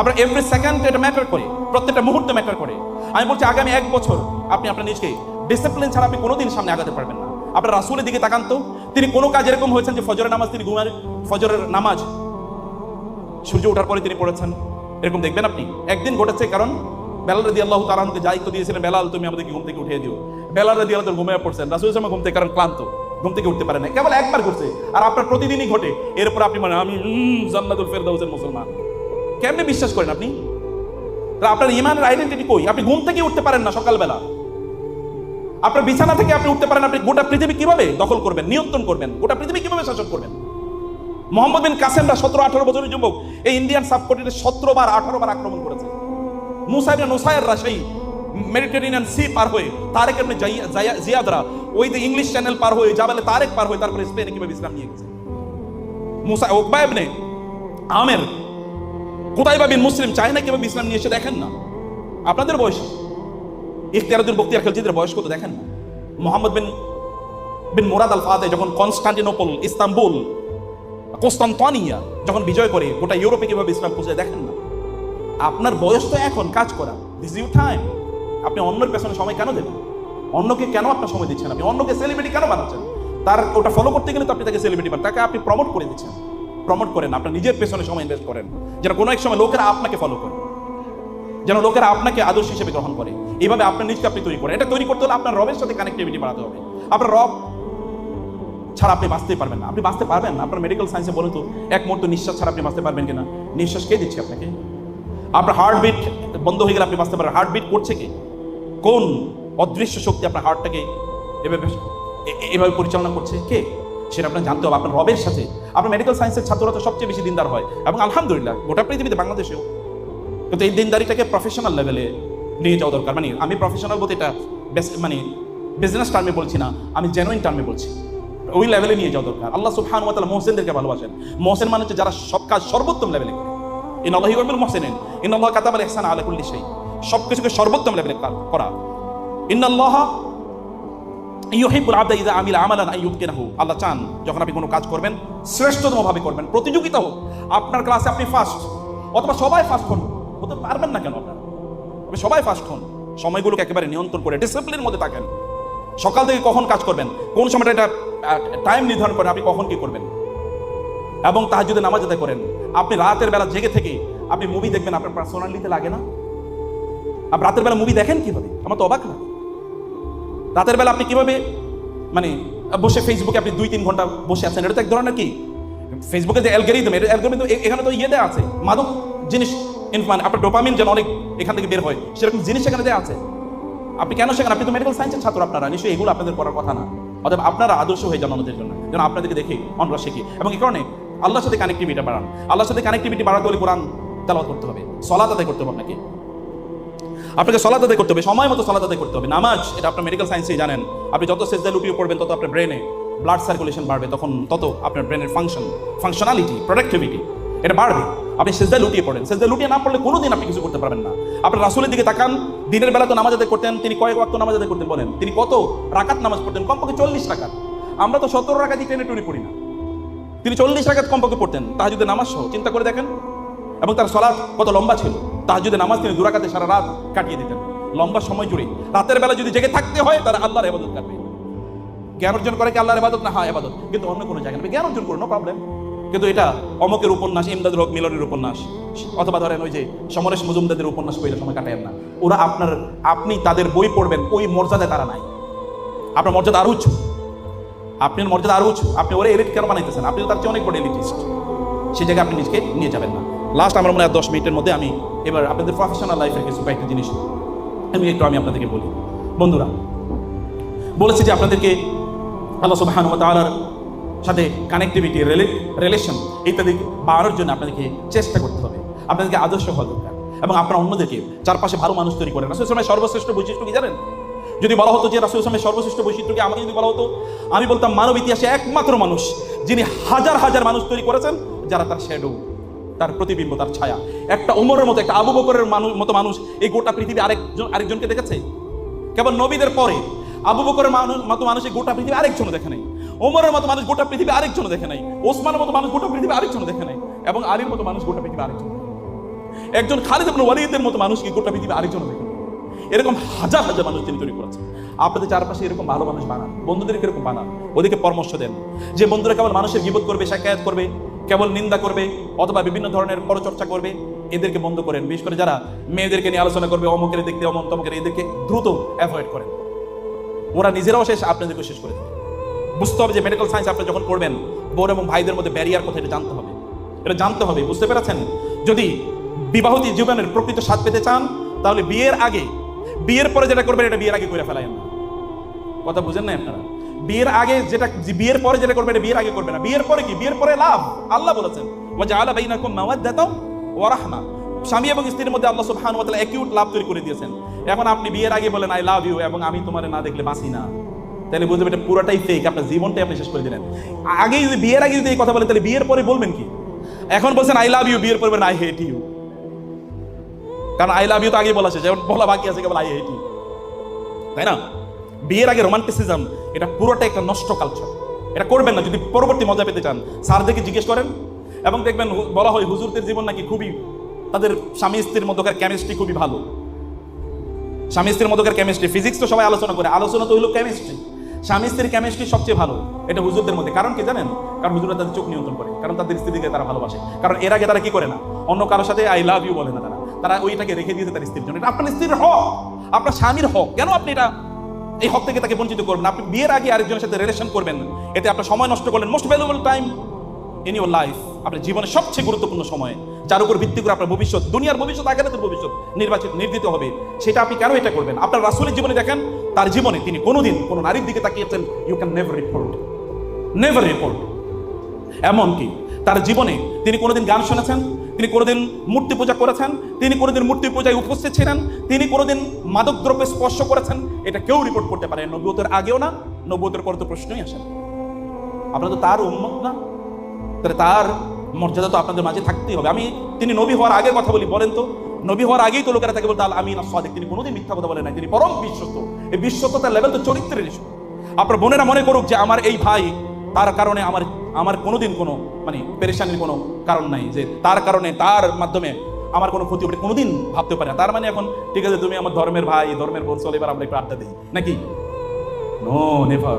আপনার every second এটা matter করে, প্রত্যেকটা মুহূর্ত ম্যাটার করে। আমি বলছি, আগামী এক বছর আপনি আপনার নিজকে ডিসিপ্লিন ছাড়া আপনি কোনোদিন সামনে আগাতে পারবেন না। আপনার রাসুলের দিকে তাকান তো, তিনি কোনো কাজ এরকম হয়েছেন যে ফজরের নামাজ তিনি ঘুমার ফজরের নামাজ সূর্য ওঠার পরে তিনি পড়েছেন? এরকম দেখবেন আপনি? একদিন ঘটেছে, কারণ বেলাল রদি আল্লাহ তালাহকে দায়িত্ব দিয়েছিলেন, বেলাল, তুমি আমাদেরকে ঘুম থেকে উঠিয়ে দিও। বেলাল রদি আল্লাহ ঘুমিয়ে পড়ছেন। রাসুল ইসলাম ঘুম থেকে, কারণ ক্লান্ত, ঘুম থেকে উঠতে পারে না কেবল একবার ঘুরছে আর আপনার প্রতিদিনই ঘটে। এরপর আপনি মানে আমি জান্নাতুল ফেরদাউসের মুসলমান। কেমনে বিশ্বাস করেন আপনি? আপনার ইমানের আইডেন্টিটি কই? আপনি ঘুম থেকে উঠতে পারেন না সকালবেলা। আপনার বিছানা থেকে আপনি উঠতে পারেন, আপনি গোটা পৃথিবী কীভাবে দখল করবেন, নিয়ন্ত্রণ করবেন, গোটা পৃথিবী কীভাবে শাসন করবেন? মোহাম্মদ বিন কাসেমরা সতেরো, আঠারো বছরের যুবক, এই ইন্ডিয়ান সাবকন্টিনেন্টে সতেরো বার, আঠারো বার আক্রমণ করেছে। মুসাইবিন নোসায়েররা সেই মেডিটেরিয়ান সি পার হয়ে, তারেক এমনি জিয়াদরা ওই যে ইংলিশ চ্যানেল পার হয়ে, জাবালে তারেক পার হয়ে, তারপরে স্পেনে কীভাবে ইসলাম নিয়ে গেছে? মুসা ওকবা ইবনে আমের কোথায় বিন মুসলিম চায় না কীভাবে ইসলাম নিয়ে এসে দেখেন না। আপনাদের বয়স? ইখতিয়ারুদ্দিন বক্তিয়ার খেলজিদের বয়স কত দেখেন না? মোহাম্মদ বিন বিন মোরাদ আল ফাতে যখন কনস্টান্টিনোপল, ইস্তাম্বুল, কোস্তান্তনিয়া যখন বিজয় করে, গোটা ইউরোপে কীভাবে ইসলাম পৌঁছে দেখেন না? আপনার বয়স তো এখন, কাজ করা। দিস ইউ টাইম আপনি অন্যের পেছনে সময় কেন দেবেন? অন্যকে কেন আপনার সময় দিচ্ছেন আপনি? অন্যকে সেলিব্রিটি কেন বানাচ্ছেন? তার ওটা ফলো করতে গেলে তো আপনি তাকে সেলিব্রিটি বানান তাকে আপনি প্রমোট করে দিচ্ছেন। প্রমোট করেন, আপনার নিজের পেছনে সময় ইনভেস্ট করেন। যেন কোনো এক সময় লোকেরা আপনাকে ফলো করে। যেন লোকেরা আপনাকে আদর্শ হিসেবে গ্রহণ করে। এইভাবে আপনার নিজকে আপনি তৈরি করেন। এটা তৈরি করতে হলে আপনার রবের সাথে কানেক্টিভিটি বাড়াতে হবে। আপনার রব ছাড়া আপনি বাঁচতে পারবেন না। আপনি বাঁচতে পারবেন আপনার মেডিকেল সায়েন্সে বলে তো, এক মুহূর্ত নিঃশ্বাস ছাড়া আপনি বাঁচতে পারবেন কিনা? নিঃশ্বাস কে দিচ্ছে আপনাকে? আপনার হার্টবিট বন্ধ হয়ে গেলে আপনি বাঁচতে পারবেন হার্টবিট করছে কি? কোন অদৃশ্য শক্তি আপনার হার্টটাকে এভাবে এভাবে পরিচালনা করছে? কে? সেটা আপনার জানতে হবে, আপনার রবের সাথে। আপনার মেডিকেল সায়েন্সের ছাত্ররা তো সবচেয়ে বেশি দিনদার হয়। এবং আলহামদুলিল্লাহ, গোটা পৃথিবীতে বাংলাদেশেও। কিন্তু এই দিনদারিটাকে প্রফেশনাল লেভেলে নিয়ে যাওয়া দরকার। মানে আমি প্রফেশনাল বলতে এটা মানে বিজনেস টার্মে বলছি না, আমি জেনুইন টার্মে বলছি। ওই লেভেলে নিয়ে যাওয়া দরকার। আল্লাহ সুবহান ওয়া মোহসেনদেরকে ভালোবাসেন। মোহসেন মানে হচ্ছে যারা সব কাজ সর্বোত্তম লেভেলে করে। ইন আল্লাহি ওয়াল মুহসিনিন ইন আল্লাহ কাতাবাল ইহসান আলা সব কিছুকে সর্বোত্তম লেভেলে করা। ইন আল্লাহ ইউহিবুল আবদা ইযা আমিলা আমালান আন ইউতকিনাহু আল্লাহ চান যখন আপনি কোনো কাজ করবেন শ্রেষ্ঠতম ভাবে করবেন, প্রতিযোগিতা হোক, আপনার ক্লাসে আপনি ফার্স্ট অথবা সবাই ফার্স্ট হন, হতে পারবেন না কেন আপনারা? আপনি সবাই ফার্স্ট হন। সময়গুলোকে একেবারে নিয়ন্ত্রণ করে ডিসিপ্লিনের মধ্যে থাকেন। সকাল থেকে কখন কাজ করবেন, কোন সময়টা এটা টাইম নির্ধারণ করেন আপনি কখন কি করবেন। এবং তাহার যদি নামাজ আদায় করেন। আপনি রাতের বেলা জেগে থেকে আপনি মুভি দেখবেন, আপনার পার্সোনালিতে লাগে না? আপনি রাতের বেলা মুভি দেখেন কীভাবে? আমার তো অবাক লাগে। রাতের বেলা আপনি কীভাবে মানে বসে ফেসবুকে আপনি দুই, তিন ঘণ্টা বসে আছেন? এটা তো এক ধরনের কি? ফেসবুকে যে অ্যালগোরিদম এটা অ্যালগোরিদম এখানে তো ইয়ে দেওয়া আছে। মাদক জিনিস মানে আপনার ডোপামিন যেন অনেক এখান থেকে বের হয়, সেরকম জিনিস সেখানে দেওয়া আছে। আপনি কেন সেখানে, আপনি তো মেডিকেল সায়েন্সের ছাত্র আপনারা, নিশ্চয়ই এগুলো আপনাদের করার কথা না। অতএব আপনারা আদর্শ হয়ে যান অন্যদের জন্য, যেন আপনাদেরকে দেখে অন্যরা শিখি। এবং এই কারণে আল্লাহর সাথে কানেক্টিভিটি বাড়ান। আল্লাহর সাথে কানেক্টিভিটি বাড়াতে হলে কোরআন তেলাওয়াত করতে হবে, সলাত আদায় করতে হবে আপনাকে। আপনাকে সলাত আদায় করতে হবে, সময় মতো সলাত করতে হবে। নামাজ, এটা আপনার মেডিকেল সায়েন্সেই জানেন। আপনি যত সেজদা লুটিয়ে পড়বেন, তত আপনার ব্রেনে ব্লাড সার্কুলেশন বাড়বে, তখন তত আপনার ব্রেনের ফাংশন ফাংশনালিটি প্রোডাক্টিভিটি এটা বাড়বে। আপনি সেজদা লুটিয়ে পড়েন। সেজদা লুটিয়ে না পড়লে কোনোদিন আপনি কিছু করতে পারবেন না। আপনার রাসুলের দিকে তাকান, দিনের বেলা তো নামাজ করতেন, তিনি কয়েক ওয়াক্ত নামাজ আদায় করতেন বলেন। তিনি কত রাকাত নামাজ পড়তেন? কমপক্ষে চল্লিশ রাকাত। আমরা তো সতেরো রাকাতই টেনে টুনি পড়ি না। তিনি চল্লিশ রাকাত কমপক্ষে পড়তেন। তাহাজুদের নামাজ সহ, চিন্তা করে দেখেন। এবং তার সলাৎ কত লম্বা ছিল। তাহাজুদের নামাজ তিনি দুরাকাতে সারা রাত কাটিয়ে দিতেন। লম্বা সময় জুড়ে। রাতের বেলা যদি জেগে থাকতে হয় তারা আল্লাহর এবাদত কাটবে। জ্ঞান অর্জন করে কি আল্লাহর এবাদত না হ্যাঁ এবাদত কিন্তু অন্য কোনো জায়গায় জ্ঞান অর্জন করো নো প্রবলেম কিন্তু এটা অমকের উপন্যাস ইমদাদুল হক মিলনের উপন্যাস। অথবা ধরেন ওই যে সমরেশ মজুমদাদের উপন্যাস বইলে সময় কাটায়েন না। ওরা আপনার, আপনি তাদের বই পড়বেন, ওই মর্যাদায় তারা নাই। আপনার মর্যাদা আরও উচ্চ আপনার মর্যাদা আরও উঁচু। আপনি ওরা এলিট কেন বানাইতেছেন? আপনি তার চেয়ে অনেক বড় এলিটিস্ট সেই জায়গায় আপনি নিজেকে নিয়ে যাবেন না। লাস্ট আমার মনে হয় দশ মিনিটের মধ্যে আমি এবার আপনাদের প্রফেশনাল লাইফের কিছু কয়েকটা জিনিস আমি একটু আমি আপনাদেরকে বলি। বন্ধুরা, বলেছি যে আপনাদেরকে আল্লাহ সুবাহান তালার সাথে কানেক্টিভিটি রিলেশন ইত্যাদি বাড়ানোর জন্য আপনাদেরকে চেষ্টা করতে হবে। আপনাদেরকে আদর্শ হওয়া দরকার এবং আপনারা অন্যদেরকে চারপাশে ভালো মানুষ তৈরি করেন। রাসুল ইসলামের সর্বশ্রেষ্ঠ বৈশিষ্ট্য কি জানেন? যদি বলা হতো যে রাসুল ইসলামের সর্বশ্রেষ্ঠ বৈশিষ্ট্য কি আমাকে যদি বলা হতো, আমি বলতাম মানব ইতিহাসে একমাত্র মানুষ যিনি হাজার হাজার মানুষ তৈরি করেছেন, যারা তার শ্যাডো তার প্রতিবিম্ব, তার ছায়া। একটা উমরের মতো, একটা আবু বকরের মানুষ মতো মানুষ এই গোটা পৃথিবী আরেকজন, আরেকজনকে দেখেছে? কেবল নবীদের পরে আবু বকরের মানুষ মতো মানুষ এই গোটা পৃথিবী আরেকজনও দেখে নাই। ওমরের মতো মানুষ গোটা পৃথিবী আরেকজনও দেখে নাই। ওসমানের মতো মানুষ গোটা পৃথিবী আরেকজনও দেখে নাই এবং আলীর মতো মানুষ গোটা পৃথিবী আরেকজন। একজন খালিদ ইবনে ওয়ালিদের মতো মানুষকে গোটা পৃথিবী আরেকজন দেখুন এরকম হাজার হাজার মানুষ তিনি তৈরি করেছেন। আপনাদের চারপাশে এরকম ভালো মানুষ বানান, বন্ধুদেরকে এরকম বানান, ওদেরকে পরামর্শ দেন। যে বন্ধুরা কেবল মানুষের বিপদ করবে, শাকায়াত করবে কেবল নিন্দা করবে অথবা বিভিন্ন ধরনের পরচর্চা করবে, এদেরকে বন্ধ করেন। বিশেষ করে যারা মেয়েদেরকে নিয়ে আলোচনা করবে, অমুকের দেখতে অমন তমকের, এদেরকে দ্রুত অ্যাভয়েড করেন। ওরা নিজেরাও শেষ আপনাদেরকে শেষ করে দেবে। বুঝতে হবে যে মেডিকেল সায়েন্স আপনি যখন পড়বেন বোন এবং ভাইদের মধ্যে ব্যারিয়ার কথা এটা জানতে হবে। এটা জানতে হবে, বুঝতে পেরেছেন? যদি বিবাহতি জীবনের প্রকৃত স্বাদ পেতে চান, তাহলে বিয়ের আগে, বিয়ের পরে যেটা করবেন, এটা বিয়ের আগে করে ফেলাই না। কথা বুঝেন না আপনারা? বিয়ের আগে যেটা বিয়ের পরে যেটা করবে এটা বিয়ের আগে করবে না। বিয়ের পরে কি? বিয়ের পরে লাভ। আল্লাহ বলেছেন ওয়া আলা বাইনাকুম মাওয়াদ্দাতাও ওয়া রাহমা। স্বামী এবং স্ত্রীর মধ্যে আল্লাহ সুবহানাহু ওয়া তাআলা অ্যাকিউট লাভ তৈরি করে দিয়েছেন। এখন আপনি বিয়ের আগে বলেন আই লাভ ইউ এবং আমি তোমারে না দেখলে বাঁচি না। তাহলে বুঝতে এটা পুরোটাই ফেক আপনার জীবনটাই আপনি শেষ করে দিলেন। আগে যদি, বিয়ের আগে যদি এই কথা বলেন, তাহলে বিয়ের পরে বলবেন কি? এখন বলছেন আই লাভ ইউ বিয়ের পরে বলেন আই হেট ইউ কারণ আই লাভ ইউ তো আগে বলা শেষ। বলা বাকি আছে, কেবল আই হেট ইউ তাই না? বিয়ের আগে রোমান্টিসিজম এটা পুরোটা একটা নষ্ট কালচার এটা করবেন না, যদি পরবর্তী মজা পেতে চান। স্যারদেরকে জিজ্ঞেস করেন, এবং দেখবেন বলা হয় হুজুরদের জীবন নাকি খুবই, তাদের স্বামী স্ত্রীর মধ্যকার কেমিস্ট্রি খুবই ভালো। স্বামী স্ত্রীর মধ্যকার কেমিস্ট্রি ফিজিক্স তো সবাই আলোচনা করে, আলোচনা তো হলো কেমিস্ট্রি স্বামী স্ত্রীর কেমিস্ট্রি সবচেয়ে ভালো, এটা হুজুরদের মধ্যে। কারণ কি জানেন? কারণ হুজুরা তাদের চোখ নিয়ন্ত্রণ করে, কারণ তাদের স্ত্রীকে তারা ভালোবাসে। কারণ এর আগে তারা কি করে না? অন্য কারোর সাথে আই লাভ ইউ বলে না তারা। তারা ওইটাকে রেখে দিয়েছে তার স্ত্রীর জন্য। এটা আপনার স্ত্রীর হক, আপনার স্বামীর হক। কেন আপনি এটা এই হক থেকে তাকে বঞ্চিত করবেন আপনি বিয়ের আগে আরেকজনের সাথে রিলেশন করবেন এতে আপনার সময় নষ্ট করলেন। Most valuable time in your life আপনার জীবনের সবচেয়ে গুরুত্বপূর্ণ সময়, যার উপর ভিত্তি করে আপনার ভবিষ্যৎ, দুনিয়ার ভবিষ্যৎ আগামীদের ভবিষ্যৎ নির্বাচিত, নির্দিত হবে। সেটা আপনি কেন এটা করবেন? আপনার রাসুলের জীবনে দেখেন, তার জীবনে তিনি কোনোদিন কোনো নারীর দিকে তাকিয়েছেন you can never report never report এমনকি তার জীবনে তিনি কোনোদিন গান শুনেছেন তিনি কোনোদিন মূর্তি পূজা করেছেন, তিনি কোনোদিন মূর্তি পূজায় উপস্থিত ছিলেন, তিনি কোনোদিন মাদক দ্রব্যে স্পর্শ করেছেন, এটা কেউ রিপোর্ট করতে পারে নবুয়তের আগেও না, নবুয়তের পরে তো প্রশ্নই আসে না। আপনারা তো তার উন্মত না। তাহলে তার মর্যাদা তো আপনাদের মাঝে থাকতেই হবে। আমি, তিনি নবী হওয়ার আগের কথা বলি, বলেন তো, নবী হওয়ার আগেই তো লোকেরা তাকে বলতো, আল আমিন সাদিক। তিনি কোনোদিন মিথ্যা কথা বলেন নাই। তিনি পরম বিশ্বস্ত। এই বিশ্বস্ততার লেভেল তো চরিত্রের ইস্যু আপনার বোনেরা মনে করুক যে আমার এই ভাই তার কারণে আমার আমার কোনোদিন কোনো মানে পেরেশানির কোনো কারণ নাই যে তার কারণে, তার মাধ্যমে আমার কোনো ক্ষতি হবে, কোনোদিন ভাবতে পারে না। তার মানে এখন, ঠিক আছে, তুমি আমার ধর্মের ভাই, ধর্মের বোন, চলে এবার আমরা একটু আড্ডা দিই। নাকি? নো নেভার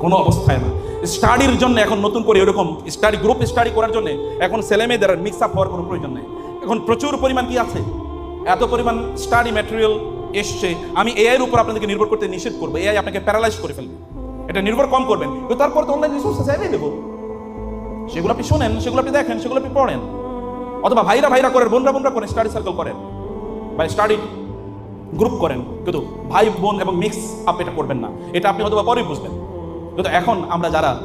কোনো অবস্থায় না। স্টাডির জন্য এখন নতুন করে এরকম স্টাডি গ্রুপ স্টাডি করার জন্য এখন ছেলে মেয়েদের মিক্স আপ হওয়ার কোনো প্রয়োজন নেই। এখন প্রচুর পরিমাণ কি আছে? এত পরিমাণ স্টাডি ম্যাটেরিয়াল এসছে। আমি এআইয়ের উপর আপনাদেরকে নির্ভর করতে নিষেধ করব। এআই আপনাকে প্যারালাইজ করে ফেলবে। এটা নির্ভর কম করবেন। কিন্তু তারপর তো অনলাইন রিসোর্সেস অ্যাভেলেবল সেগুলো আপনি শোনেন, সেগুলো আপনি দেখেন, সেগুলো আপনি পড়েন। অথবা ভাইরা ভাইরা করেন, বোনরা বোনরা করেন স্টাডি সার্কেল করেন। বা স্টাডি গ্রুপ করেন। কিন্তু ভাই, বোন এবং মিক্স আপ এটা করবেন না। এটা আপনি হয়তো বা পরে বুঝবেন। কিন্তু এখন আমরা যারা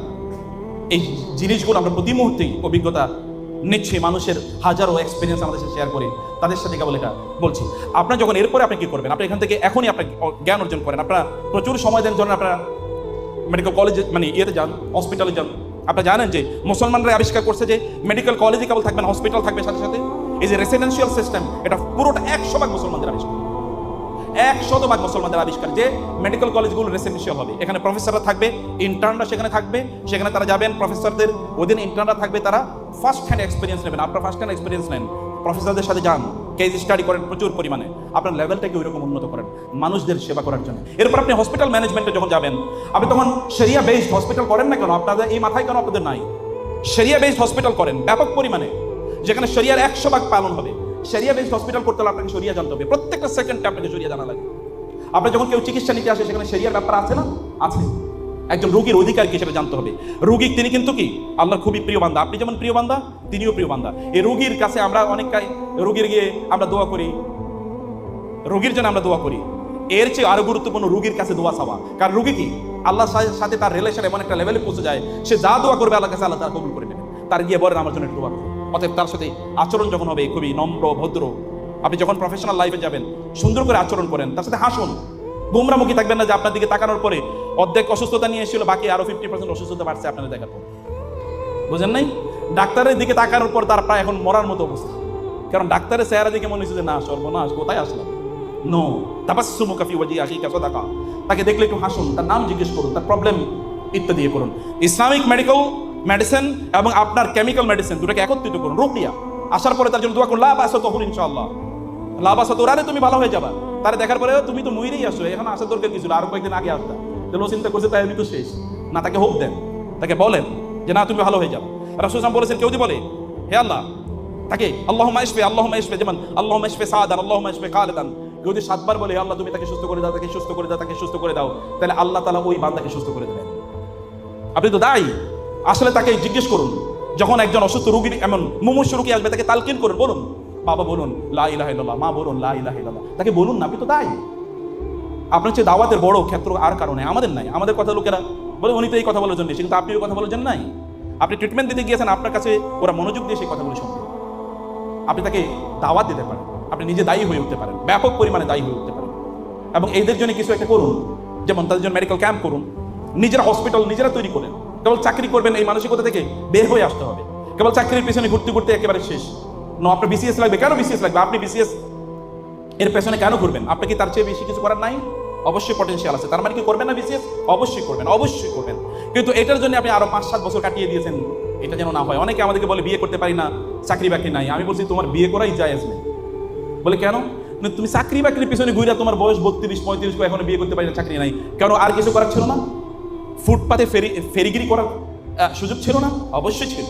এই জিনিসগুলো আমরা প্রতি মুহূর্তেই অভিজ্ঞতা নিচ্ছি, মানুষের হাজারো এক্সপিরিয়েন্স আমাদের সাথে শেয়ার করি, তাদের সাথে কেবল এটা বলছি। আপনার যখন এরপরে আপনি কি করবেন? আপনি এখান থেকে এখনই আপনার জ্ঞান অর্জন করেন। আপনারা প্রচুর সময় দেন যখন আপনারা মেডিকেল কলেজে মানে ইয়েতে যান হসপিটালে যান। আপনারা জানেন যে মুসলমানরা আবিষ্কার করছে যে মেডিকেল কলেজে কেবল থাকবেন হসপিটাল থাকবে সাথে সাথে। এই যে রেসিডেন্সিয়াল সিস্টেম এটা পুরোটা একশো ভাগ মুসলমানদের আবিষ্কার। এক শতভাগ মুসলমানদের আবিষ্কার যে মেডিকেল কলেজগুলো রেসিডেন্সিয়াল হবে। এখানে প্রফেসররা থাকবে ইন্টার্নরা সেখানে থাকবে, সেখানে তারা যাবেন প্রফেসরদের ওদিন ইন্টার্নরা থাকবে, তারা ফার্স্ট হ্যান্ড এক্সপিরিয়েন্স নেবেন। আপনার ফার্স্ট হ্যান্ড এক্সপিরিয়েন্স নেন। প্রফেসরদের সাথে যান কেজ স্টাডি করেন প্রচুর পরিমাণে। আপনার লেভেলটাকে ওইরকম উন্নত করেন, মানুষদের সেবা করার জন্য। এরপর আপনি হসপিটাল ম্যানেজমেন্টে যখন যাবেন, আপনি তখন সেরিয়া বেসড হসপিটাল করেন না কেন? আপনাদের এই মাথায় কেন আপনাদের নাই? সেরিয়া বেসড হসপিটাল করেন, ব্যাপক পরিমাণে। যেখানে শরিয়ার একশো ভাগ পালন হবে। শরিয়া বেসড হসপিটাল করতে হলে আপনাকে শরিয়া জানতে হবে। প্রত্যেকটা সেকেন্ডে আপনাকে শরিয়া জানা লাগে। আপনি যখন কেউ চিকিৎসা নিতে আসে, সেখানে শরিয়ার ব্যাপার আছে না? আছে। একজন রোগীর অধিকার সেটা জানতে হবে? রোগী তিনি কিন্তু কি? আল্লাহর খুবই প্রিয় বান্দা। আপনি যেমন প্রিয় বান্দা, তিনিও প্রিয় বান্দা। এই রোগীর কাছে আমরা অনেকটাই রোগীর গিয়ে আমরা দোয়া করি। রোগীর জন্য আমরা দোয়া করি। এর চেয়ে আরও গুরুত্বপূর্ণ রোগীর কাছে দোয়া চাওয়া। কারণ রোগী কি? আল্লাহর সাথে- সাথে তার রিলেশন এমন একটা লেভেলে পৌঁছে যায়, সে যা দোয়া করবে আল্লাহ কাছে আল্লাহ তার কবুল করে নেবে তার গিয়ে বলেন আমার জন্য একটু দোয়া অতএব তার সাথে আচরণ যখন হবে, খুবই নম্র, ভদ্র। আপনি যখন প্রফেশনাল লাইফে যাবেন, সুন্দর করে আচরণ করেন, তার সাথে হাসুন। গোমরামুখী থাকবেন না যে আপনার দিকে তাকানোর পরে অর্ধেক অসুস্থতা নিয়ে এসেছিল, বাকি আরও ফিফটি পার্সেন্ট অসুস্থতা বাড়ছে আপনাদের দেখার পর। বুঝেন নাই? ডাক্তারের দিকে তাকানোর পর তার প্রায় এখন মরার মতো অবস্থা। কারণ ডাক্তারের চেহারা দিকে মনে হচ্ছে যে, না, সর্বনাশ, কোথায় আসলাম? নো তাবাসসুমু কাফি ওয়াজি আখিকা, সাদাকা। তাকে দেখলে একটু হাসুন, তার নাম জিজ্ঞেস করুন, তার প্রবলেম ইত্যাদি করুন ইসলামিক মেডিকেল মেডিসিন এবং আপনার কেমিক্যাল মেডিসিন দুটাকে একত্রিত করুন রুকিয়া আসার পরে তার জন্য দোয়া করুন লাভ আসো তখন ইনশাআল্লাহ। লাভ আসো তোরারে তুমি ভালো হয়ে যাবা। তারে দেখার পরে তুমি তো মইরেই আসো এখন আসার দরকার কিছু আরও কয়েকদিন আগে আসতা। তাহলে চিন্তা করছে, তাই আমি তো শেষ। না, তাকে হোপ দেন। তাকে বলেন যে, না, তুমি ভালো হয়ে যাও। রাসূল সাল্লাল্লাহু বলেছেন, কেউ যদি বলে, হে আল্লাহ, তাকে আল্লাহ মাইশফে আল্লাহ মাইশফে যেমন আল্লাহ মাইশফে সাদান আল্লাহ মাইশফে খালেদান কেউ যদি সাতবার বলে আল্লাহ, তুমি তাকে সুস্থ করে দাও, তাকে সুস্থ করে দাও, তাকে সুস্থ করে দাও, তাহলে আল্লাহ তালা ওই বান্দাকে সুস্থ করে দেবেন। আপনি তো দায়ী। আসলে তাকে জিজ্ঞেস করুন, যখন একজন অসুস্থ রোগী এমন মুমূর্ষ রোগী আসবে, তাকে তালকিন করুন, বলুন। বাবা বলুন, লা মা বলুন, লা তাকে বলুন না, আপনি তো দায়ী। আপনার চেয়ে দাওয়াতের বড় ক্ষেত্র আর কারণে আমাদের নাই, আমাদের কথা লোকেরা বলে উনি তো এই কথা বলার জন্য কিন্তু আপনি ওই কথা বলার জন্য নাই। আপনি ট্রিটমেন্ট দিতে গিয়েছেন, আপনার কাছে ওরা মনোযোগ দিয়ে সেই কথাগুলো শুনবে। আপনি তাকে দাওয়াত দিতে পারেন, আপনি নিজে দায়ী হয়ে উঠতে পারেন, ব্যাপক পরিমাণে দায়ী হয়ে উঠতে পারেন। এবং এদের জন্য কিছু একটা করুন, যেমন তাদের জন্য মেডিকেল ক্যাম্প করুন, নিজেরা হসপিটাল নিজেরা তৈরি করেন কেবল চাকরি করবেন এই মানসিকতা থেকে বের হয়ে আসতে হবে। কেবল চাকরির পেছনে ঘুরতে ঘুরতে একেবারে শেষ। আপনার বিসিএস লাগবে। কেন বিসিএস লাগবে? আপনি বিসিএস এর পেছনে কেন ঘুরবেন? আপনি কি তার চেয়ে বেশি কিছু করার নাই? অবশ্যই পটেনশিয়াল আছে। তার মানে কি করবেন না বিসিএস অবশ্যই করবেন অবশ্যই করবেন। কিন্তু এটার জন্য আপনি আরও পাঁচ সাত বছর কাটিয়ে দিয়েছেন। এটা যেন না হয়। অনেকে আমাদেরকে বলে, বিয়ে করতে পারি না, চাকরি বাকরি নাই। আমি বলছি, তোমার বিয়ে করাই যায় আসবে বলে, কেন? তুমি চাকরি বাকরির পিছনে ঘুরে তোমার বয়স বত্রিশ, পঁয়ত্রিশ এখনও বিয়ে করতে পারি না, চাকরি নাই। কেন আর কিছু করার ছিল না? ফুটপাতে ফেরি, ফেরিগিরি করার সুযোগ ছিল না? অবশ্যই ছিল।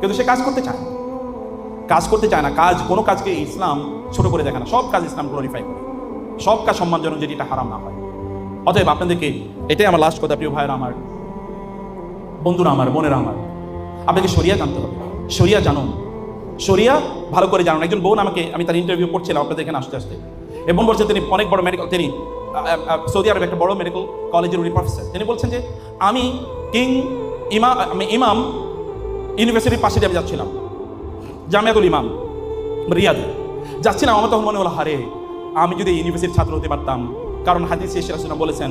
কিন্তু সে কাজ করতে চায়। কাজ করতে চায় না, কাজ, কোনো কাজকে ইসলাম ছোট করে দেখে না, সব কাজ ইসলাম গ্লোরিফাই করে। সব কাজ সম্মানজনক যদি এটা হারাম না হয়। অতএব আপনাদেরকে এটাই আমার লাস্ট কথা, প্রিয় ভাইয়েরা আমার, বন্ধুরা আমার, বোনেরা আমার। আপনাকে সরিয়া জানতে হবে। সরিয়া জানুন। সরিয়া ভালো করে জানুন। একজন বোন আমাকে, আমি তার ইন্টারভিউ করছিলাম আপনাদের এখানে আসতে আসতে। এবং বলছে, তিনি অনেক বড় মেডিকেল তিনি সৌদি আরবে একটা বড় মেডিকেল কলেজের উনি প্রফেসর তিনি বলছেন যে, আমি কিং ইমাম ইমাম ইউনিভার্সিটির পাশে দিয়ে আমি যাচ্ছিলাম। জামিয়াতুল ইমাম, রিয়াদে। যাচ্ছিলাম আমার তখন মনে হলো, হারে, আমি যদি ইউনিভার্সিটির ছাত্র হতে পারতাম। কারণ হাদিস শেষ রাসুনা বলেছেন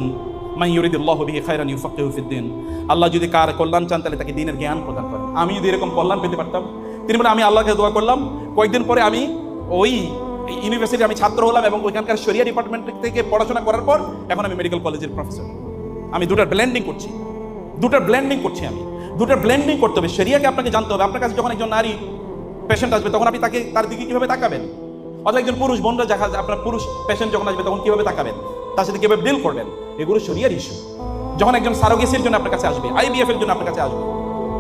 মাই ইউরিদুল্লাহ বিহি খায়রান ইউফাক্কিহু ফিদ্দিন আল্লাহ যদি কার কল্যাণ চান, তাহলে তাকে দিনের জ্ঞান প্রদান করেন। আমি যদি এরকম কল্যাণ পেতে পারতাম, তিনি বলে আমি আল্লাহকে দোয়া করলাম। কয়েকদিন পরে আমি ওই ইউনিভার্সিটি আমি ছাত্র হলাম এবং ওইখানকার শরিয়া ডিপার্টমেন্ট থেকে পড়াশোনা করার পর এখন আমি মেডিকেল কলেজের প্রফেসর আমি দুটার ব্লেন্ডিং করছি। দুটার ব্লেন্ডিং করছি আমি। দুটার ব্লেন্ডিং করতে হবে। শরিয়াকে আপনাকে জানতে হবে। আপনার কাছে যখন একজন নারী পেশেন্ট আসবে, তখন আপনি তাকে, তার দিকে কীভাবে তাকাবেন? অথবা একজন পুরুষ বোনরা দেখা যায় আপনার পুরুষ পেশেন্ট যখন আসবে, তখন কীভাবে তাকাবেন? তার সাথে কীভাবে ডিল করবেন? এগুলো শরিয়ার ইস্যু যখন একজন সারোগেসির জন্য আপনার কাছে আসবে আইবিএফ এর জন্য আপনার কাছে আসবে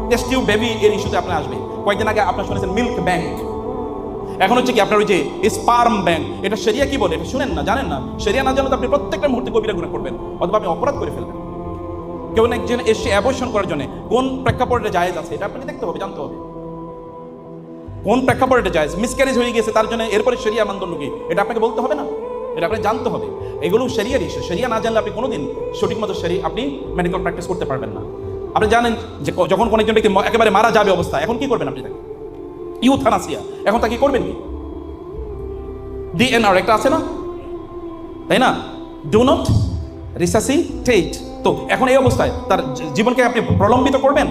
টেস্ট টিউব বেবি এর ইস্যুতে আপনার আসবে। কয়েকদিন আগে আপনার শুনেছেন মিল্ক ব্যাংক এখন হচ্ছে কি আপনার ওই যে স্পার্ম ব্যাংক এটা শরিয়া কি বলে? এটা শুনেন না, জানেন না? শরিয়া না জানলে তো আপনি প্রত্যেকটা মুহূর্তে কবিরা গুণা করবেন, অথবা আপনি অপরাধ করে ফেলবেন। কেউ একজন এসে অ্যাবর্শন করার জন্য কোন প্রেক্ষাপটে জায়েজ আছে, এটা আপনাকে দেখতে হবে, জানতে হবে। কোন প্রেক্ষাপটে জায়েজ মিসক্যারেজ হয়ে গেছে তার জন্য এরপরে শরিয়া মানদণ্ড কি এটা আপনাকে বলতে হবে না। এটা আপনাকে জানতে হবে। এগুলো শরিয়ার ইস্যু শরিয়া না জানলে আপনি কোনোদিন সঠিক মতো শরী আপনি মেডিকেল প্র্যাকটিস করতে পারবেন না। আপনি জানেন যে যখন কোনো একজন ব্যক্তি একেবারে মারা যাবে অবস্থা, এখন কি করবেন আপনি তাকে? ইউথানাসিয়া। এখন তাকে করবেন কি? ডিএনআর একটা আছে না? তাই না? ডু নট রিসাসিটেট তো এখন এই অবস্থায় তার জীবনকে আপনি প্রলম্বিত করবেন?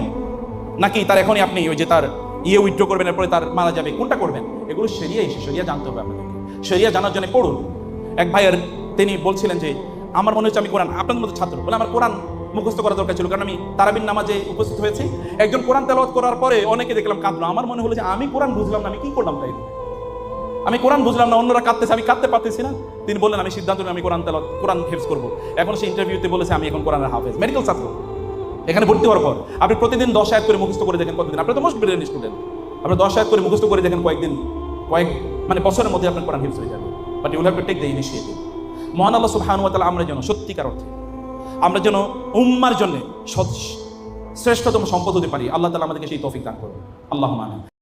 নাকি তার এখনই আপনি ওই যে তার ইয়ে উইথড্র করবেন, এরপরে তার মারা যাবে। কোনটা করবেন? এগুলো সেরিয়া এসে সেরিয়া জানতে হবে আপনাদেরকে। সেরিয়া জানার জন্য পড়ুন। এক ভাইয়ের, তিনি বলছিলেন যে, আমার মনে হচ্ছে আমি কোরআন আপনাদের মতো ছাত্র। বলে, আমার কোরআন মুখস্থ করা দরকার ছিল, কারণ আমি তারাবিন নামাজে উপস্থিত হয়েছি। একজন কোরআন তেলাওয়াত করার পরে অনেকে দেখলাম কাঁদলো। আমার মনে হলো যে, আমি কোরআন বুঝলাম না, আমি কি করলাম তাই? আমি কোরআন বুঝলাম না, অন্যরা কাঁদতেছে, আমি কাঁদতে পারতেছি না। তিনি বললেন, আমি সিদ্ধান্ত আমি কোরআন তেল কোরআন হেফজ করব। এখন সে ইন্টারভিউতে বলেছে, আমি এখন কোরআনের হাফেজ। মেডিকেল ছাত্র। এখানে ভর্তি হওয়ার পর আপনি প্রতিদিন দশ আয়াত করে মুখস্থ করে দেখেন কতদিন। আপনি তো মোস্ট ব্রিলিয়েন্ট স্টুডেন্ট আপনি দশ আয়াত করে মুখস্থ করে দেখেন কয়েকদিন, কয়েক মানে বছরের মধ্যে আপনার কোরআন হিফজ হয়ে যাবে। But you'll have to take the initiative মহান আল্লাহ সুবহানাহু ওয়া তাআলা আমরা যেন সত্যিকার অর্থে, আমরা যেন উম্মার জন্য শ্রেষ্ঠতম সম্পদ হতে পারি, আল্লাহ তাআলা আমাদেরকে সেই তৌফিক দান করুন। আল্লাহ